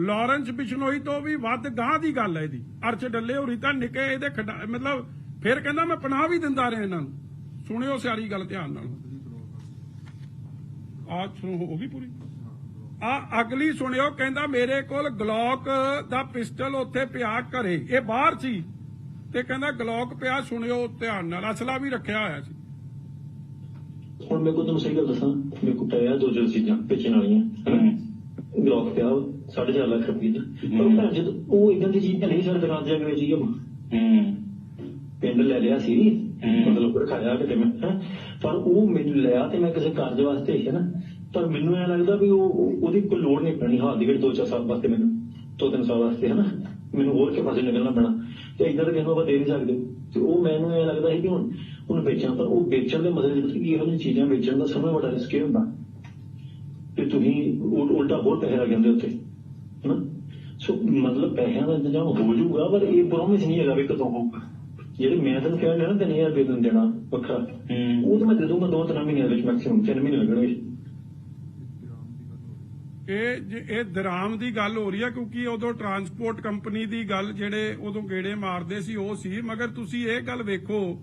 Lawrence Bishnoi ਤੋਂ ਵੀ ਵੱਧ ਗਾਂ ਦੀ ਗੱਲ ਹੈ ਇਹਦੀ। ਅਰਚ ਡੱਲੇ ਹੋਰੀ ਤਾਂ ਨਿੱਕੇ ਇਹਦੇ ਮਤਲਬ ਫਿਰ ਕਹਿੰਦਾ ਮੈਂ ਪਨਾਹ ਵੀ ਦਿੰਦਾ ਰਿਹਾ ਇਹਨਾਂ ਨੂੰ। ਸੁਣਿਓ ਸਾਰੀ ਗੱਲ ਧਿਆਨ ਨਾਲ। ਆ ਸੁਣੋ ਹੋ ਗਈ ਪੂਰੀ। ਆ ਅਗਲੀ ਸੁਣਿਓ, ਕਹਿੰਦਾ ਮੇਰੇ ਕੋਲ ਗਲੌਕ ਦਾ ਪਿਸਟਲ ਉੱਥੇ ਪਿਆ ਘਰੇ। ਇਹ ਬਾਹਰ ਸੀ। ਤੇ ਕਹਿੰਦਾ ਗਲੌਕ ਪਿਆ, ਸੁਣਿਓ ਧਿਆਨ ਨਾਲ। ਅਸਲਾ ਵੀ ਰੱਖਿਆ ਹੋਇਆ ਸੀ। ਹੁਣ ਮੇਰੇ ਕੋਲ ਤੁਹਾਨੂੰ ਸਹੀ ਗੱਲ ਦੱਸਾਂ? ਮੇਰੇ ਕੋਲ ਪਿਆ ਦੋ ਜੋ ਚੀਜ਼ਾਂ ਵੇਚਣ ਵਾਲੀਆਂ ਪਿਆ 4.5 ਲੱਖ ਰੁਪਏ ਦਾ। ਪਰ ਭੈਣ ਜਦ ਉਹ ਇਦਾਂ ਦੀ ਚੀਜ਼ ਨਹੀਂ ਸਾਡੇ ਦੁਕਾਨ ਜਾ ਕੇ ਵੇਚੀ ਹੂੰ। ਪਿੰਡ ਲੈ ਲਿਆ ਸੀ। ਮਤਲਬ ਰਖਾਇਆ ਕਿਤੇ ਮੈਂ। ਪਰ ਉਹ ਮੈਨੂੰ ਲਿਆ ਤੇ ਮੈਂ ਕਿਸੇ ਕਾਰਜ ਵਾਸਤੇ ਹੈ ਨਾ। ਪਰ ਮੈਨੂੰ ਇਹ ਲੱਗਦਾ ਵੀ ਉਹ ਉਹ- ਉਹਦੀ ਕੋਈ ਲੋੜ ਨਹੀਂ ਪੈਣੀ। ਹਾਲ ਦੀ ਘੜੀ ਦੋ ਚਾਰ ਸਾਲ ਵਾਸਤੇ ਮੈਨੂੰ ਦੋ ਤਿੰਨ ਸਾਲ ਵਾਸਤੇ ਹੈ ਨਾ ਮੈਨੂੰ ਹੋਰ ਕੇ ਪਾਸੇ ਨਿਕਲਣਾ ਪੈਣਾ? ਤੇ ਇਦਾਂ ਤਾਂ ਕਿਸੇ ਨੂੰ ਆਪਾਂ ਦੇ ਨਹੀਂ ਸਕਦੇ। ਤੇ ਉਹ ਮੈਨੂੰ ਇਹ ਲੱਗਦਾ ਸੀ ਕਿ ਹੁਣ ਹੁਣ ਵੇਚਣਾ ਪਰ ਉਹ ਵੇਚਣ ਦੇ ਮਸਲੇ ਵਿੱਚ ਕੀ ਇਹੋ ਜਿਹੀਆਂ ਚੀਜ਼ਾਂ ਵੇਚਣ ਦਾ ਸਭ ਤੋਂ ਵੱਡਾ ਰਿਸਕ ਹੁੰਦਾ। ਕਿ ਤੁਸੀਂ ਉਲ- ਉਲਟਾ ਹੋਰ ਪੈਸੇ ਲੱਗ ਜਾਂਦੇ ਉੱਤੇ ਹਨਾ? ਸੋ ਮਤਲਬ ਪੈਸਿਆਂ ਦਾ ਇੰਤਜ਼ਾਮ ਹੋ ਜਾਊਗਾ ਪਰ ਇਹ ਪ੍ਰੋਮਿਸ ਨਹੀਂ ਹੈਗਾ ਵੀ ਕਦੋਂ ਹੋਊਗਾ। ਜਿਹੜੇ ਮੈਂ ਤੁਹਾਨੂੰ ਕਹਿ ਰਿਹਾ ਨਾ 3000 ਰੁਪਏ ਤੁਹਾਨੂੰ ਦੇਣਾ ਵੱਖਰਾ। ਉਹ ਤਾਂ ਮੈਂ ਦੇ ਦੂੰਗਾ ਦੋ ਤਿੰਨ ਮਹੀਨਿਆਂ ਵਿੱਚ ਮੈਕਸਿਮਮ ਤਿੰਨ ਮਹੀਨੇ ਲੱਗਣਗੇ। ਇਹ ਜੇ- ਇਹ ਦਰਾਮ ਦੀ ਗੱਲ ਹੋ ਰਹੀ ਹੈ ਕਿਉਂਕਿ ਉਦੋਂ ਟਰਾਂਸਪੋਰਟ ਕੰਪਨੀ ਦੀ ਗੱਲ ਜਿਹੜੇ ਉਦੋਂ ਗੇੜੇ ਮਾਰਦੇ ਸੀ ਉਹ ਸੀ। ਮਗਰ ਤੁਸੀਂ ਇਹ ਗੱਲ ਵੇਖੋ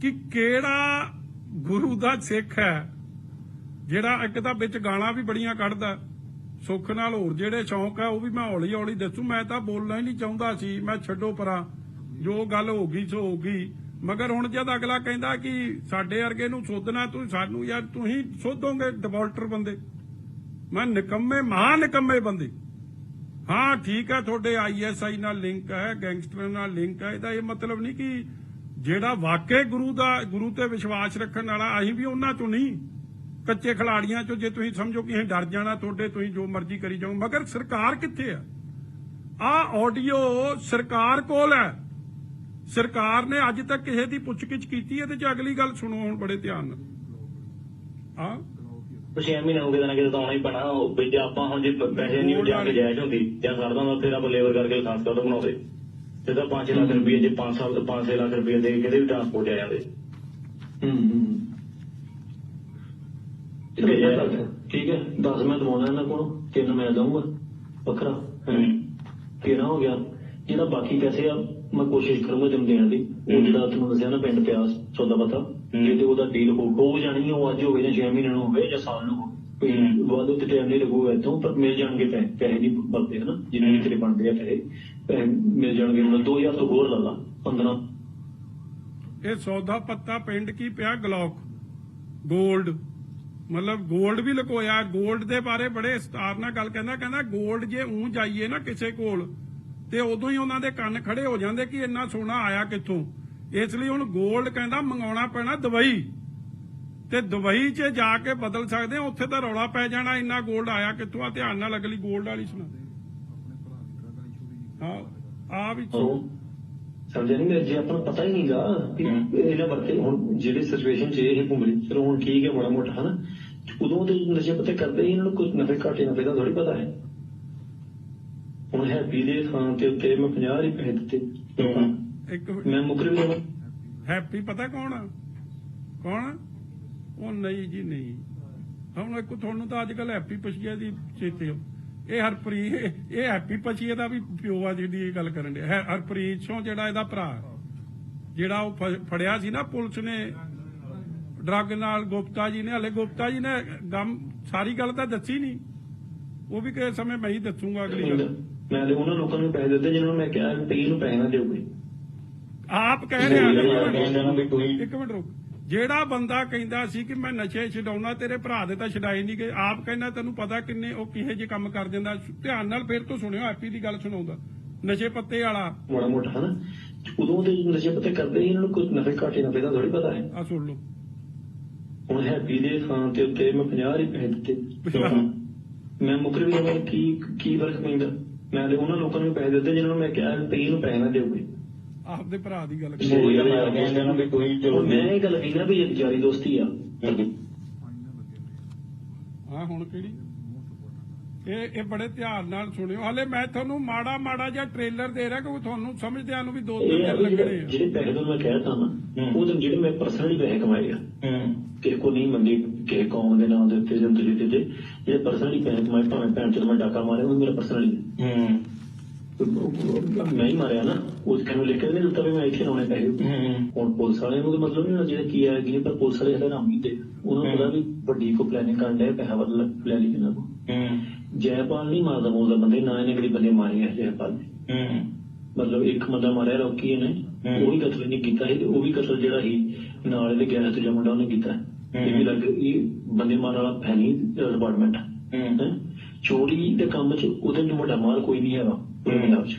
ਕਿ ਕਿਹੜਾ ਗੁਰੂ ਦਾ ਸਿੱਖ ਹੈ ਜਿਹੜਾ ਇੱਕ ਤਾਂ ਵਿੱਚ ਗਾਲਾਂ ਵੀ ਬੜੀਆਂ ਕੱਢਦਾ ਸੁੱਖ ਨਾਲ ਹੋਰ ਜਿਹੜੇ ਸ਼ੌਂਕ ਹੈ, ਉਹ ਵੀ ਮੈਂ ਹੌਲੀ ਹੌਲੀ ਦੱਸੂ। ਮੈਂ ਤਾਂ ਬੋਲਣਾ ਹੀ ਨਹੀਂ ਚਾਹੁੰਦਾ ਸੀ, ਮੈਂ ਛੱਡੋ ਪਰਾਂ। ਜੋ ਗੱਲ ਹੋ ਗਈ, ਸੋ ਹੋ ਗਈ। ਮਗਰ ਹੁਣ ਜਦ ਅਗਲਾ ਕਹਿੰਦਾ ਕਿ ਸਾਡੇ ਵਰਗੇ ਨੂੰ ਸੋਧਣਾ, ਤੂੰ ਸਾਨੂੰ ਯਾਰ ਤੁਸੀਂ ਸੋਧੋਗੇ ਡਿਫਾਲਟਰ ਬੰਦੇ। ਮੈਂ ਨਿਕੰਮੇ ਮਹਾ ਨਿਕੰਮੇ ਬੰਦੇ। ਹਾਂ, ਠੀਕ ਹੈ, ਤੁਹਾਡੇ ਆਈਐਸਆਈ ਨਾਲ ਲਿੰਕ ਹੈ ਗੈਂਗਸਟਰ ਨਾਲ ਲਿੰਕ ਹੈ। ਇਹਦਾ ਇਹ ਮਤਲਬ ਨਹੀਂ ਕਿ ਜਿਹੜਾ ਵਾਕਈ ਗੁਰੂ ਦਾ, ਗੁਰੂ ਤੇ ਵਿਸ਼ਵਾਸ ਰੱਖਣ ਵਾਲਾ, ਅਸੀਂ ਵੀ ਉਹਨਾਂ ਚੋਂ ਨਹੀਂ। ਕੱਚੇ ਖਿਲਾੜੀਆਂ ਚੋਂ ਜੇ ਤੁਸੀਂ ਸਮਝੋ ਕਿ ਅਸੀਂ ਡਰ ਜਾਣਾ ਤੁਹਾਡੇ ਤੁਸੀਂ ਜੋ ਮਰਜ਼ੀ ਕਰੀ ਜਾਓ ਮਗਰ ਸਰਕਾਰ ਕਿੱਥੇ ਆ? ਆ ਆਡੀਓ ਸਰਕਾਰ ਕੋਲ ਹੈ। ਸਰਕਾਰ ਨੇ ਅੱਜ ਤੱਕ ਕਿਸੇ ਦੀ ਪੁੱਛਗਿੱਛ ਕੀਤੀ ਹੈ ਤੇ ਜੇ ਅਗਲੀ ਗੱਲ ਸੁਣੋ ਹੁਣ ਬੜੇ ਧਿਆਨ ਨਾਲ। ਆ ਛੇ ਮਹੀਨੇ ਹੋ ਗਏ ਤਾਂ ਨਾ ਕਿਤੇ ਤਾਂ ਆਉਣਾ ਹੀ ਪੈਣਾ ਵੀ ਜੇ ਆਪਾਂ ਹੁਣ ਜੇ ਪੈਸੇ ਨਹੀਂ ਜਾ ਕੇ ਜਾਇਜ਼ ਹੁੰਦੀ ਜਾਂ ਸਰਦਾ ਦਾ ਫਿਰ ਆਪਾਂ ਲੇਬਰ ਕਰਕੇ ਲਾਇਸੈਂਸ ਕਾਰਡ ਬਣਾਉਂਦੇ। ਤੇ ਤਾਂ 5 ਲੱਖ ਰੁਪਏ ਜੇ 5 ਸਾਲ 5 ਲੱਖ ਰੁਪਏ ਦੇ ਕਿਤੇ ਵੀ ਟਰਾਂਸਪੋਰਟ ਆ ਜਾਂਦੇ। ਹੂੰ ਹੂੰ। ਠੀਕ ਹੈ। ਜੀ। ਠੀਕ ਹੈ। 10 ਮੈਂ ਦਵਾਉਣਾ ਇਹਨਾਂ ਕੋਲ ਤਿੰਨ ਮੈਂ ਦਊਂਗਾ। ਵੱਖਰਾ। ਕਿਹੜਾ ਹੋ। ਗਿਆ। ਜਿਹੜਾ ਬਾਕੀ ਪੈਸੇ ਆ ਮੈਂ ਕੋਸ਼ਿਸ਼ ਕਰੂੰਗਾ ਤੈਨੂੰ ਦੇਣ ਦੀ। ਉਹ। ਜਿਹੜਾ ਤੁਹਾਨੂੰ ਦੱਸਿਆ ਨਾ ਪਿੰਡ ਪਿਆ ਸੌਦਾ ਪਤਾ। ਜੇ ਤੇ ਉਹਦਾ ਡੀਲ ਹੋ ਹੋ ਜਾਣੀ ਉਹ ਅੱਜ ਹੋਵੇ ਜਾਂ 6 ਮਹੀਨੇ ਨੂੰ ਹੋਵੇ ਜਾਂ ਸਾਲ ਨੂੰ। ਬਾਅਦ ਉੱਤੇ ਟਾਈਮ ਨਹੀਂ ਲੱਗੂਗਾ ਇਤੋਂ ਪਰ ਮਿਲ ਜਾਣਗੇ ਪੈਸੇ ਪੈਸੇ ਨਹੀਂ ਬਣਦੇ ਹਨਾ? ਜਿੰਨੇ ਵੀ ਤੇਰੇ ਬਣਦੇ ਆ ਪੈਸੇ ਪੈਸੇ ਮਿਲ ਜਾਣਗੇ। ਉਹਨਾਂ 2000 ਤੋਂ ਹੋਰ ਲਾ ਲਾ 15 ਇਹ ਸੌਦਾ ਪੱਤਾ ਪਿੰਡ ਕੀ ਪਿਆ? ਗਲੌਕ। 골ਡ ਮਤਲਬ ਗੋਲਡ ਵੀ ਲਕੋਇਆ ਗੋਲਡ ਦੇ ਬਾਰੇ ਬੜੇ ਸਟਾਰ ਨਾਲ ਗੱਲ ਕਹਿੰਦਾ ਕਹਿੰਦਾ 골ਡ ਜੇ ਉਂ ਜਾਈਏ ਨਾ ਕਿਸੇ ਕੋਲ ਤੇ ਉਦੋਂ ਹੀ ਉਹਨਾਂ ਦੇ ਕੰਨ ਖੜੇ ਹੋ ਜਾਂਦੇ ਕਿ ਇੰਨਾ ਸੋਨਾ ਆਇਆ ਕਿੱਥੋਂ। ਇਸ ਲਈ ਹੁਣ 골ਡ ਕਹਿੰਦਾ ਮੰਗਾਉਣਾ ਪੈਣਾ ਦਵਾਈ ਤੇ ਦਵਾਈ 'ਚ ਜਾ ਕੇ ਬਦਲ ਸਕਦੇ ਆ ਉੱਥੇ ਤਾਂ ਰੌਲਾ ਪੈ ਜਾਣਾ ਇੰਨਾ ਗੋਲਡ ਆਇਆ ਕਿੱਥੋਂ ਆ ਧਿਆਨ ਨਾਲ ਅਗਲੀ 골ਡ ਵਾਲੀ ਸੁਣਾ। ਦੇ ਆ ਵੀ ਜੇ ਆਪਾਂ ਨੂੰ ਪਤਾ ਹੀ ਨਹੀਂਗਾ ਕਿ ਇਹਨਾਂ ਵਰਤੇ ਹੁਣ ਜਿਹੜੇ ਸਿਚੁਏਸ਼ਨ 'ਚ ਇਹ ਘੁੰਮ ਲਈ ਚਲੋ ਹੁਣ ਠੀਕ ਹੈ ਬੜਾ ਮੋਟਾ ਹਨਾ? ਉਦੋਂ ਤੇ ਨਸ਼ੇ ਪੱਤੇ ਕਰਦੇ ਇਹਨਾਂ ਨੂੰ ਕੁਝ ਨਫੇ ਘਾਟੇ ਨਫੇ ਦਾ ਥੋੜੀ ਪਤਾ ਹੈ। ਹੁਣ ਹੈਪੀ ਦੇ ਥਾਂ ਤੇ ਉੱਤੇ ਮੈਂ 50 ਹੀ ਪੈਸੇ ਦਿੱਤੇ। ਇੱਕ ਮੈਂ ਮੁਕਰ ਵੀ ਜਾਵਾਂ ਹੈਪੀ ਪਤਾ ਕੌਣ ਆ? ਕੌਣ? ਉਹ ਨਹੀਂ ਜੀ ਨਹੀਂ। ਹੁਣ ਇੱਕ ਤੁਹਾਨੂੰ ਤਾਂ ਅੱਜ ਕੱਲ ਹੈਪੀ ਪਛੀਆ ਦੀ ਚੇਤੇ ਇਹ ਹਰਪ੍ਰੀਤ ਇਹ ਹੈਪੀ ਪਛੀਆ ਦਾ ਵੀ ਪਿਓ ਆ ਜਿਹਦੀ ਇਹ ਗੱਲ ਕਰਨ ਦੇ ਹਰਪ੍ਰੀਤ ਸਿੰਘ ਜਿਹੜਾ ਇਹਦਾ ਭਰਾ ਜਿਹੜਾ ਉਹ ਫੜਿਆ ਸੀ ਨਾ ਪੁਲਿਸ ਨੇ ਡਰੱਗ ਨਾਲ ਗੁਪਤਾ ਜੀ ਨੇ ਹਲੇ ਗੁਪਤਾ ਜੀ ਨੇ ਗਮ ਸਾਰੀ ਗੱਲ ਤਾਂ ਦੱਸੀ ਨਹੀਂ। ਉਹ ਵੀ ਕਿਸੇ ਸਮੇਂ ਮੈਂ ਹੀ ਦੱਸੂਗਾ ਅਗਲੀ ਗੱਲ। ਮੈਂ ਤੇ ਉਹਨਾਂ ਲੋਕਾਂ ਨੂੰ ਪੈਸੇ ਦਿੱਤੇ ਜਿਨ੍ਹਾਂ ਨੂੰ ਮੈਂ ਕਿਹਾ ਵੀ ਨੂੰ ਪੈਸੇ ਨਾ ਦਿਓ ਕੋਈ ਆਪ ਕਹਿ ਰਿਹਾ ਨਾ ਇੱਕ ਮਿੰਟ ਰੁਕ। ਜਿਹੜਾ ਬੰਦਾ ਕਹਿੰਦਾ ਸੀ ਕਿ ਮੈਂ ਨਸ਼ੇ ਛਡਾਉਣਾ ਤੇਰੇ ਭਰਾ ਦੇ ਤਾਂ ਛਡਾਏ ਨਹੀਂ ਗਏ। ਆਪ ਕਹਿੰਦਾ ਤੈਨੂੰ ਪਤਾ ਕਿੰਨੇ ਉਹ ਕਿਹੇ ਜੇ ਕੰਮ ਕਰ ਦਿੰਦਾ। ਧਿਆਨ ਨਾਲ ਫੇਰ ਤੋਂ ਸੁਣਿਓ ਹੈਪੀ ਦੀ ਗੱਲ ਸੁਣਾਉਂਦਾ। ਨਸ਼ੇ ਪੱਤੇ ਵਾਲਾ। ਮਾੜਾ ਮੋਟਾ ਹਨਾ? ਉਦੋਂ ਤੇ ਨਸ਼ੇ ਪੱਤੇ ਕਰਦੇ ਇਹਨਾਂ ਨੂੰ ਕੁਝ ਨਫੇ ਘਾਟੇ ਨਫੇ ਦਾ ਥੋੜੀ ਪਤਾ ਹੈ। ਆ ਸੁਣ ਲਓ। ਹੁਣ ਹੈਪੀ ਦੇ ਥਾਂ ਤੇ ਉੱਤੇ ਮੈਂ 50 ਹੀ ਪੈਸੇ ਦਿੱਤੇ। ਮੈਂ ਮੁਕਰ ਵੀ ਜਾਵਾਂ ਕੀ ਕੀ ਫ਼ਰਕ ਪੈਂਦਾ? ਮੈਂ ਤੇ ਉਹਨਾਂ ਲੋਕਾਂ ਨੂੰ ਪੈਸੇ ਦਿੱਤੇ ਜਿਨ੍ਹਾਂ ਨੂੰ ਮੈਂ ਕਿਹਾ ਵੀ ਨੂੰ ਪੈਸੇ ਨਾ ਦਿਓ ਕੋਈ। ਆਪਦੇ ਭਰਾ ਦੀ ਗੱਲ ਉਹ ਯਾਰ ਕਹਿੰਦੇ ਨਾ ਵੀ ਤੁਸੀਂ ਚਲੋ ਹੁਣ ਮੈਂ ਇਹ ਗੱਲ ਕਹੀ ਨਾ ਵੀ ਇਹ ਯਾਰੀ ਦੋਸਤੀ ਆ। ਹਾਂ ਹੁਣ ਕਿਹੜੀ? ਇਹ ਇਹ ਬੜੇ ਧਿਆਨ ਨਾਲ ਸੁਣਿਓ। ਹਲੇ ਮੈਂ ਤੁਹਾਨੂੰ ਮਾੜਾ ਮਾੜਾ ਜਿਹਾ ਟ੍ਰੇਲਰ ਦੇ ਰਿਹਾ ਕਿਉਂਕਿ ਤੁਹਾਨੂੰ ਸਮਝਦਿਆਂ ਨੂੰ ਵੀ ਦੋ ਤਿੰਨ ਦਿਨ ਲੱਗਣੇ ਜਿਹੜੇ ਆ। ਜਿਹੜੇ ਪੈਸੇ ਤੁਹਾਨੂੰ ਮੈਂ ਕਹਿਤਾ ਨਾ। ਉਹ ਤਾਂ ਜਿਹੜੇ ਮੈਂ ਪਰਸਨਲੀ ਪੈਸੇ ਕਮਾਏ ਆ ਕਿਸੇ ਕੋ ਨਹੀਂ ਮੰਗੇ ਕਿਸੇ ਕੌਮ ਦੇ ਨਾਮ ਦੇ ਉੱਤੇ ਜਾਂ ਦੂਜੇ ਦੇ ਉੱਤੇ ਜਿਹੜੇ ਪਰਸਨਲੀ ਪੈਸੇ ਕਮਾਏ ਭਾਵੇਂ ਭੈਣ ਚੋਦ ਮੈਂ ਡਾਕਾ ਮਾਰਿਆ ਉਹ ਮੇਰਾ ਪਰਸਨਲੀ ਹੂੰ। ਮੈਂ ਹੀ ਮਾਰਿਆ ਨਾ ਉਸ ਨੂੰ ਲਿਖ ਕੇ ਨਹੀਂ ਦਿੱਤਾ ਵੀ ਮੈਂ ਇੱਥੇ ਆਉਣੇ ਹੂੰ ਹੁਣ ਪੁਲਿਸ ਵਾਲਿਆਂ ਨੂੰ ਤਾਂ ਮਤਲਬ ਨਹੀਂ ਹੋਣਾ ਜਿਹੜਾ ਕੀ ਹੈ ਕੀ ਪਰ ਪੁਲਿਸ ਵਾਲੇ ਹਲੇ ਨਾਮ ਨਹੀਂ ਦੇ ਉਹਨਾਂ ਨੂੰ ਪਤਾ ਵੀ ਵੱਡੀ ਕੋ ਪਲੈਨਿੰਗ ਕਰਨ ਦੇ ਪੈਸਾ ਵੱਲ ਲੈ ਲਈ ਇਹਨਾਂ ਕੋ ਜੈਪਾਲ ਨਹੀਂ ਮਾਰਦਾ ਮੋਲਦਾ ਬੰਦੇ ਨਾ ਇਹਨੇ ਕਿਹੜੇ ਬੰਦੇ ਮਾਰੇ ਆ ਜੈਪਾਲ ਨੇ। ਮਤਲਬ ਇੱਕ ਬੰਦਾ ਮਾਰਿਆ ਰੋਕੀ ਇਹਨੇ। ਉਹ ਵੀ ਕਤਲ ਨਹੀਂ ਕੀਤਾ ਸੀ ਤੇ ਉਹ ਵੀ ਕਤਲ ਜਿਹੜਾ ਸੀ ਨਾਲ ਇਹਦੇ ਗਿਆ ਤੇ ਮੁੰਡਾ ਉਹਨੇ ਕੀਤਾ। ਇਹ ਵੀ ਲੱਗ ਇਹ ਬੰਦੇ ਮਾਰਨ ਵਾਲਾ ਨਹੀਂ ਡਿਪਾਰਟਮੈਂਟ ਹੂੰ। ਚੋਰੀ ਦੇ ਕੰਮ 'ਚ ਉਹਦੇ ਤੋਂ ਵੱਡਾ ਮਾਲ ਕੋਈ ਨਹੀਂ ਹੈਗਾ। ਇਹਦਾ ਵਿੱਚ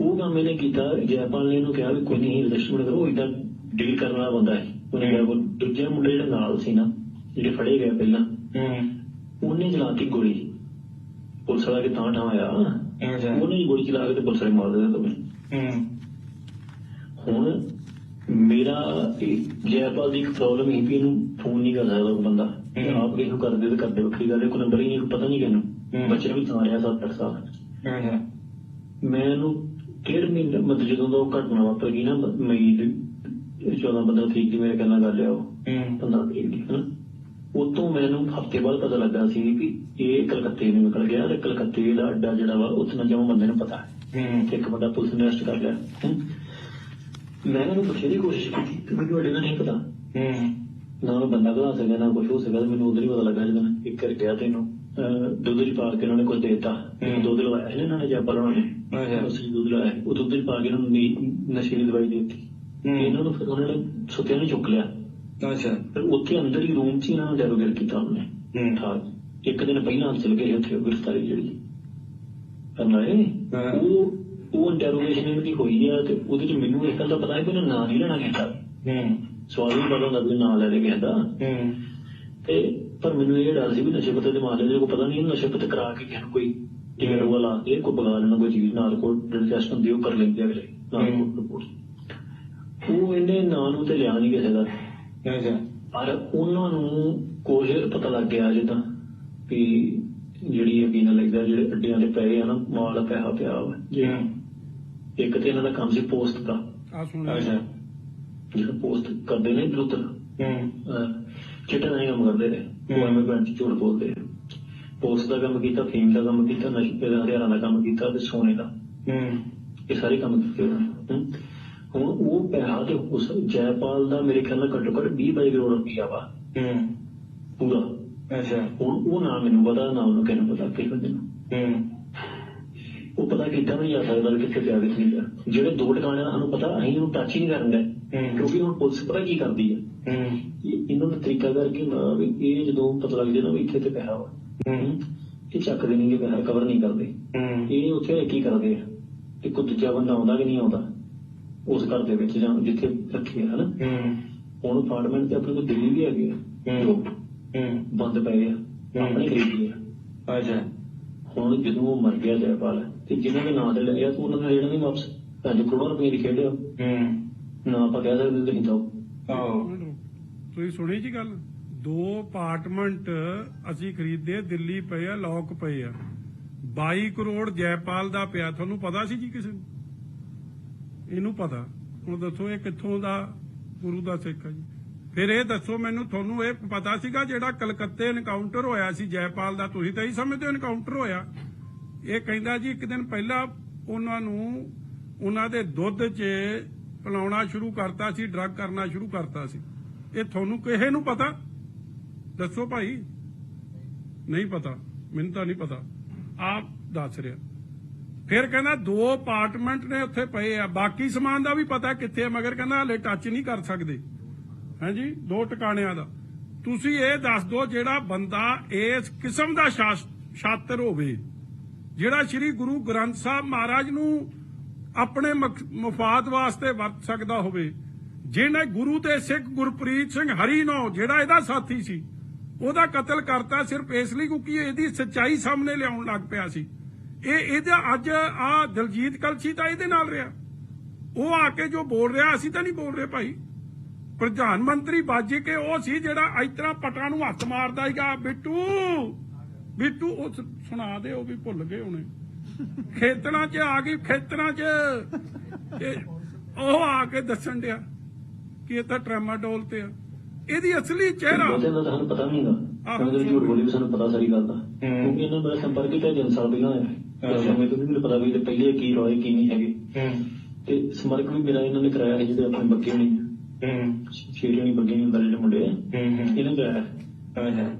ਉਹ ਕੰਮ ਇਹਨੇ ਕੀਤਾ ਜੈਪਾਲ ਨੇ ਨੂੰ ਕਿਹਾ ਵੀ ਕੋਈ ਨਹੀਂ ਲక్ష్ਮਣ ਕਰੋ ਇਦਾਂ ਡੀਲ ਕਰਨ ਵਾਲਾ ਬੰਦਾ ਹੈ। ਉਹਨੇ ਕਿਹਾ ਉਹ ਦੂਜੇ ਮੁੰਡੇ ਜਿਹੜਾ ਨਾਲ ਸੀ ਨਾ ਜਿਹੜੇ ਫੜੇ ਗਏ ਪਹਿਲਾਂ ਉਹਨੇ ਚਲਾਤੀ ਗੋਲੀ। ਪੁਲਿਸ ਵਾਲਾ ਕਿ ਤਾਂ ਠਾਇਆ ਉਹਨੇ ਗੋਲੀ ਚਲਾ ਕੇ ਤੇ ਪੁਲਿਸ ਨੇ ਮਾਰ ਦਿੱਤਾ ਤੁਹਾਨੂੰ ਹੁਣ ਮੇਰਾ ਜੈਪਾਲ ਦੀ ਪ੍ਰੋਬਲਮ ਹੀ ਵੀ ਨੂੰ ਫੋਨ ਨਹੀਂ ਕਰ ਸਕਦਾ ਉਹ ਬੰਦਾ। ਆਪ ਕਿਹਨੂੰ ਕਰਦੇ ਤੇ ਕਰਦੇ ਵੱਖਰੀ ਗੱਲ ਕੋਈ ਨੰਬਰ ਹੀ ਨਹੀਂ ਪਤਾ ਨਹੀਂ ਕਿਹਨੂੰ। ਬੱਚੇ ਵੀ ਤਾਂ ਆਇਆ 7-8 ਸਾਲ। ਮੈਂ ਇਹਨੂੰ ਡੇਢ ਮਹੀਨੇ ਮਤਲਬ ਜਦੋਂ ਦਾ ਉਹ ਘਟਨਾ ਵਾਪਰ ਗਈ ਨਾ ਮਈ ਦੀ 14 15 ਤਰੀਕ ਦੀ ਮੇਰੇ ਕਹਿੰਦਾ ਗੱਲ ਆ ਉਹ। ਹੂੰ। 15 ਤਰੀਕ ਦੀ ਹਨਾ? ਉਤੋਂ ਮੈਨੂੰ ਹਫ਼ਤੇ ਬਾਅਦ ਪਤਾ ਲੱਗਾ ਸੀ ਵੀ ਇਹ ਕਲਕੱਤੇ ਨੂੰ ਨਿਕਲ ਗਿਆ ਤੇ ਕਲਕੱਤੇ ਦਾ ਅੱਡਾ ਜਿਹੜਾ ਵਾ ਉੱਥੇ ਜਮਾ ਬੰਦੇ ਨੂੰ ਪਤਾ ਹੈ। ਇੱਕ ਬੰਦਾ ਪੁਲਿਸ ਨੇ ਅਰੈਸਟ ਕਰ ਲਿਆ। ਮੈਂ ਇਹਨੂੰ ਬਥੇਰੀ ਕੋਸ਼ਿਸ਼ ਕੀਤੀ ਕਿ ਮੈਨੂੰ ਤੁਹਾਡੇ ਨਾਲ ਨਹੀਂ ਪਤਾ। ਹੂੰ। ਨਾ ਮੈਂ ਬੰਦਾ ਘਲਾ ਸਕਦਾ ਨਾ ਕੁਝ ਹੋ ਸਕਦਾ ਮੈਨੂੰ ਉਧਰ ਹੀ ਪਤਾ ਲੱਗਾ ਜਦੋਂ ਇੱਕ ਕਰ ਗਿਆ ਤੈਨੂੰ। ਦੁੱਧ ਚ ਪਾ ਕੇ ਉਹਨਾਂ ਨੇ ਕੁਝ ਦੇਤਾ। ਦੁੱਧ ਲਵਾਇਆ ਸੀ ਇਹਨਾਂ ਨੇ ਜੈਪਲ ਉਹਨਾਂ ਨੇ ਅੱਛਾ। ਅਸੀਂ ਦੁੱਧ ਲਵਾਇਆ। ਉਹ ਦੁੱਧ ਚ ਪਾ ਕੇ ਇਹਨਾਂ ਨੂੰ ਨੀ- ਨਸ਼ੇ ਦੀ ਦਵਾਈ ਦੇ ਦਿੱਤੀ। ਇਹਨਾਂ ਨੂੰ ਫਿਰ ਉਹਨਾਂ ਨੇ ਸੁੱਤਿਆਂ ਨੂੰ ਚੁੱਕ ਲਿਆ। ਅੱਛਾ। ਫਿਰ ਉੱਥੇ ਅੰਦਰ ਹੀ ਰੂਮ 'ਚ ਇਹਨਾਂ ਨੂੰ ਡੈਰੋਗੇਟ ਕੀਤਾ ਉਹਨੇ। ਹੂੰ। ਇੱਕ ਦਿਨ ਪਹਿਲਾਂ ਚਲ ਗਏ ਉੱਥੇ ਗ੍ਰਿਫਤਾਰੀ ਜਿਹੜੀ। ਕਰਨਾ ਹੈ ਹਾਂ। ਉਹ ਉਹ ਇੰਟਰੋਗੇਸ਼ਨ ਇਹਨਾਂ ਦੀ ਹੋਈ ਆ ਤੇ ਉਹਦੇ ਚ ਮੈਨੂੰ ਇਸ ਗੱਲ ਦਾ ਪਤਾ ਹੈ ਕਿ ਉਹਨੇ ਨਾਂ ਨਹੀਂ ਲੈਣਾ ਕੀਤਾ ਹੂੰ। ਸਵਾਲ ਹੀ ਹੁੰਦਾ ਵੀ ਨਾਂ ਲੈ ਲੈ ਕੇ ਆਂਦਾ ਹੂੰ। ਤੇ ਪਰ ਮੈਨੂੰ ਇਹ ਡਰ ਸੀ ਵੀ ਨਸ਼ੇ ਪੱਤੇ ਦੇ ਮਾਮਲੇ ਦੇ ਕੋਈ ਪਤਾ ਨਹੀਂ ਇਹਨੂੰ ਨਸ਼ੇ ਪੱਤੇ ਕਰਾ ਕੇ ਕਿਸੇ ਨੂੰ ਕੋਈ ਟਿਕਟ ਉਹ ਲਾ ਕੇ ਕੋਈ ਬਗਾ ਲੈਣਾ ਕੋਈ ਚੀਜ਼ ਨਾਲ ਕੋਲ ਜਿਹੜੀ ਟੈਸਟ ਹੁੰਦੀ ਉਹ ਕਰ ਲੈਂਦੇ ਅਗਲੇ ਨਾਲ। ਕੋਲ ਰਿਪੋਰਟ ਉਹ ਇਹਨੇ ਨਾਂ ਨੂੰ ਤੇ ਲਿਆ ਨਹੀਂ ਕਿਸੇ ਦਾ। ਅੱਛਾ। ਪਰ ਉਹਨਾਂ ਨੂੰ ਕੁਝ ਪਤਾ ਲੱਗ ਗਿਆ ਜਿੱਦਾਂ ਵੀ ਜਿਹੜੀ ਇਹ ਪੀਣਾ ਲੱਗਦਾ ਜਿਹੜੇ ਅੱਡਿਆਂ ਦੇ ਪਏ ਆ ਨਾ ਮਾਲ ਪੈਸਾ ਪਿਆ ਵਾ। ਹੂੰ ਇੱਕ ਤੇ ਇਹਨਾਂ ਦਾ ਕੰਮ ਸੀ ਪੋਸਟ ਦਾ। ਆ ਸੁਣਿਆ ਅੱਛਾ। ਜਿਹੜਾ ਪੋਸਟ ਕਰਦੇ ਨੇ ਉਧਰ ਹੂੰ। ਚਿੱਟੇ ਦਾ ਹੀ ਕੰਮ ਕਰਦੇ ਨੇ। ਉਹ ਐਵੇਂ ਬੈਂਚ ਝੂਠ ਬੋਲਦੇ ਪੋਸਟ ਦਾ ਕੰਮ ਕੀਤਾ ਫੀਮ ਦਾ ਕੰਮ ਕੀਤਾ ਨਸ਼ੇ ਦਾ ਹਰਿਆਣਾ ਦਾ ਕੰਮ ਕੀਤਾ ਤੇ ਸੋਨੇ ਦਾ। ਹੂੰ। ਇਹ ਸਾਰੇ ਕੰਮ ਕੀਤੇ ਉਹਨਾਂ। ਹੁਣ ਉਹ ਪੈਸਾ ਤੇ ਉਸ ਜੈਪਾਲ ਦਾ ਮੇਰੇ ਖਿਆਲ ਨਾਲ ਘੱਟੋ ਘੱਟ 20 22 ਕਰੋੜ ਰੁਪਈਆ ਵਾ। ਹੂੰ। ਪੂਰਾ। ਅੱਛਾ। ਹੁਣ ਉਹ ਨਾ ਮੈਨੂੰ ਪਤਾ ਨਾ ਉਹਨੂੰ ਕਿਹਨੂੰ ਪਤਾ ਕਿਸੇ ਬੰਦੇ ਨੂੰ। ਹੂੰ। ਉਹ ਪਤਾ ਕੀਤਾ ਨਹੀਂ ਜਾ ਸਕਦਾ ਕਿੱਥੇ ਪਿਆ ਕਿੱਥੇ ਨਹੀਂ ਜਿਹੜੇ ਦੋ ਟਿਕਾਣੇ ਦਾ ਸਾਨੂੰ ਪਤਾ ਅਸੀਂ ਉਹਨੂੰ ਟੱਚ ਹੀ ਨਹੀਂ ਕਰਨ ਦੇ। ਕਿਉਂਕਿ ਹੁਣ ਪੁਲਿਸ ਪਤਾ ਕੀ ਕਰਦੀ ਹੈ ਇਹਨਾਂ ਦਾ ਤਰੀਕਾ ਕਰਕੇ ਨਾ ਵੀ ਇਹ ਜਦੋਂ ਪਤਾ ਲੱਗ ਜੇ ਨਾ ਵੀ ਇੱਥੇ ਤੇ ਪੈਸਾ ਵਾ। ਇਹ ਚੱਕਦੇ ਨਹੀਂਗੇ ਪੈਸਾ ਕਵਰ ਨਹੀਂ ਕਰਦੇ। ਇਹ ਉੱਥੇ ਕੀ ਕਰਦੇ ਆ। ਤੇ ਕੋਈ ਦੂਜਾ ਬੰਦਾ ਆਉਂਦਾ ਕਿ ਨਹੀਂ ਆਉਂਦਾ ਉਸ ਘਰ ਦੇ ਵਿੱਚ ਜਾਂ ਜਿੱਥੇ ਰੱਖੇ ਆ ਹਨਾ? ਹੁਣ ਅਪਾਰਟਮੈਂਟ ਤੇ ਆਪਣੇ ਕੋਲ ਦਿੱਲੀ ਵੀ ਹੈਗੇ ਆ। ਹੂੰ। ਬੰਦ ਪਏ ਆ ਆਪਣੇ ਖਰੀਦੇ ਆ। ਅੱਛਾ। ਹੁਣ ਜਦੋਂ ਉਹ ਮਰ ਗਿਆ ਜੈਪਾਲ ਤੇ ਜਿਨ੍ਹਾਂ ਦੇ ਨਾਂ ਤੇ ਲਿਆ ਤਾਂ ਉਹਨਾਂ ਦਾ ਜਿਹੜਾ ਨਹੀਂ ਵਾਪਸ ਪੰਜ ਕਰੋੜ ਰੁਪਏ ਦੀ ਖੇਡਿਆ ਹੂੰ। ਨਾ ਆਪਾਂ ਕਹਿ ਸਕਦੇ ਤੁਸੀਂ ਤਾਂ ਆਓ ਤੁਸੀਂ ਸੁਣੀ ਜੀ ਗੱਲ? ਦੋ ਅਪਾਰਟਮੈਂਟ ਅਸੀਂ ਖਰੀਦੇ, ਦਿੱਲੀ ਪਏ ਆ, ਲੋਕ ਪਏ ਆ। 22 ਕਰੋੜ ਜੈਪਾਲ ਦਾ ਪਿਆ, ਤੁਹਾਨੂੰ ਪਤਾ ਸੀ ਜੀ ਕਿਸੇ ਨੂੰ? ਇਹਨੂੰ ਪਤਾ। ਹੁਣ ਦੱਸੋ ਇਹ ਕਿੱਥੋਂ ਦਾ, ਗੁਰੂ ਦਾ ਸਿੱਖ ਹੈ ਜੀ। ਫਿਰ ਇਹ ਦੱਸੋ ਮੈਨੂੰ, ਤੁਹਾਨੂੰ ਇਹ ਪਤਾ ਸੀਗਾ ਜਿਹੜਾ ਕਲਕੱਤੇ ਐਨਕਾਊਂਟਰ ਹੋਇਆ ਸੀ ਜੈਪਾਲ ਦਾ? ਤੁਸੀਂ ਤਾਂ ਹੀ ਸਮਝਦੇ ਹੋ ਐਨਕਾਊਂਟਰ ਹੋਇਆ? ਇਹ ਕਹਿੰਦਾ ਜੀ, ਇੱਕ ਦਿਨ ਪਹਿਲਾਂ ਉਹਨਾਂ ਨੂੰ, ਉਹਨਾਂ ਦੇ ਦੁੱਧ 'ਚ ਪਿਲਾਉਣਾ ਸ਼ੁਰੂ ਕਰਤਾ ਸੀ ਡਰੱਗ ਕਰਨਾ ਸ਼ੁਰੂ ਕਰਤਾ ਸੀ। ਇਹ ਤੁਹਾਨੂੰ ਕਿਸੇ ਨੂੰ ਪਤਾ? ਦੱਸੋ ਭਾਈ। ਨਹੀਂ ਪਤਾ। ਮੈਨੂੰ ਤਾਂ ਨਹੀਂ ਪਤਾ। ਆਪ ਦੱਸ ਰਿਹਾ। ਫਿਰ ਕਹਿੰਦਾ, ਦੋ ਅਪਾਰਟਮੈਂਟ ਨੇ ਉੱਥੇ ਪਏ ਆ। ਬਾਕੀ ਸਮਾਨ ਦਾ ਵੀ ਪਤਾ ਕਿੱਥੇ ਆ, ਮਗਰ ਕਹਿੰਦਾ, ਹਲੇ ਟੱਚ ਨਹੀਂ ਕਰ ਸਕਦੇ। ਹਾਂਜੀ? ਦੋ ਟਿਕਾਣਿਆਂ ਦਾ। ਤੁਸੀਂ ਇਹ ਦੱਸ ਦਿਓ ਜਿਹੜਾ ਬੰਦਾ ਇਸ ਕਿਸਮ ਦਾ ਸ਼ਾਸ- ਸ਼ਾਤਰ ਹੋਵੇ। ਜਿਹੜਾ ਸ੍ਰੀ ਗੁਰੂ ਗ੍ਰੰਥ ਸਾਹਿਬ ਮਹਾਰਾਜ ਨੂੰ ਆਪਣੇ ਮਕ- ਮਫਾਦ ਵਾਸਤੇ ਵਰਤ ਸਕਦਾ ਹੋਵੇ। ਜਿਹਨੇ ਗੁਰੂ ਤੇ ਸਿੱਖ ਗੁਰਪ੍ਰੀਤ ਸਿੰਘ ਹਰੀ ਹਰੀਨੋ ਜਿਹੜਾ ਇਹਦਾ ਸਾਥੀ ਸੀ, ਉਹਦਾ ਕਤਲ ਕਰਤਾ ਸਿਰਫ ਇਸ ਲਈ ਕਿਉਂਕਿ ਇਹਦੀ ਸੱਚਾਈ ਸਾਹਮਣੇ ਲਿਆਉਣ ਲੱਗ ਪਿਆ ਸੀ। ਇਹ ਇਹਦਾ ਅੱਜ ਆ ਦਲਜੀਤ ਕਲਸੀ ਤਾਂ ਇਹਦੇ ਨਾਲ ਰਿਹਾ। ਉਹ ਆ ਕੇ ਜੋ ਬੋਲ ਰਿਹਾ, ਅਸੀਂ ਤਾਂ ਨਹੀਂ ਬੋਲ ਰਹੇ ਭਾਈ। ਪ੍ਰਧਾਨ ਮੰਤਰੀ ਬਾਜੀ ਕੇ ਉਹ ਸੀ ਜਿਹੜਾ ਇਸ ਤਰ੍ਹਾਂ ਪਟਾਂ ਨੂੰ ਹੱਥ ਮਾਰਦਾ ਸੀਗਾ, ਬਿੱਟੂ ਬਿੱਟੂ, ਉਹ ਸੁਣਾ ਦੇ, ਉਹ ਵੀ ਭੁੱਲ ਗਏ ਹੁਣੇ। ਖੇਤਰਾਂ 'ਚ ਆ ਗਈ, ਖੇਤਰਾਂ 'ਚ। ਉਹ ਆ ਕੇ ਦੱਸਣ ਡਿਆ। ਕਿ ਇਹ ਤਾਂ ਟ੍ਰੈਮਾਡੋਲ ਤੇ ਆ? ਇਹਦੀ ਅਸਲੀ ਚਿਹਰਾ ਬਹੁਤੇ ਦਾ ਤਾਂ ਸਾਨੂੰ ਪਤਾ ਨਹੀਂ ਹੈਗਾ ਆਹੋ। ਉਹਨਾਂ ਦੇ ਝੂਠ ਬੋਲੀ ਵੀ ਸਾਨੂੰ ਪਤਾ ਸਾਰੀ ਗੱਲ ਦਾ। ਕਿਉਂਕਿ ਇਹਨਾਂ ਦਾ ਸੰਪਰਕ ਹੀ ਤਾਂ ਤਿੰਨ ਸਾਲ ਪਹਿਲਾਂ। ਹੈ। ਮੈਨੂੰ ਤਾਂ ਨਹੀਂ ਪਤਾ ਵੀ ਇਹ ਪਹਿਲੇ ਕੀ ਰੋਏ ਕੀ ਨਹੀਂ ਹੈਗੇ। ਤੇ ਸੰਪਰਕ ਵੀ ਮੇਰਾ ਇਹਨਾਂ ਨੇ ਕਰਾਇਆ ਸੀ ਜਿਹੜੇ ਆਪਣੇ ਬੱਗੇ ਹੋਣੀ। ਹੂੰ। ਸ਼ੇਰੀ ਹੋਣੀ ਬੱਗੇ ਨਹੀਂ ਹੁੰਦੇ ਜਿਹੜੇ ਮੁੰਡੇ ਆ ਹੂੰ ਹੂੰ।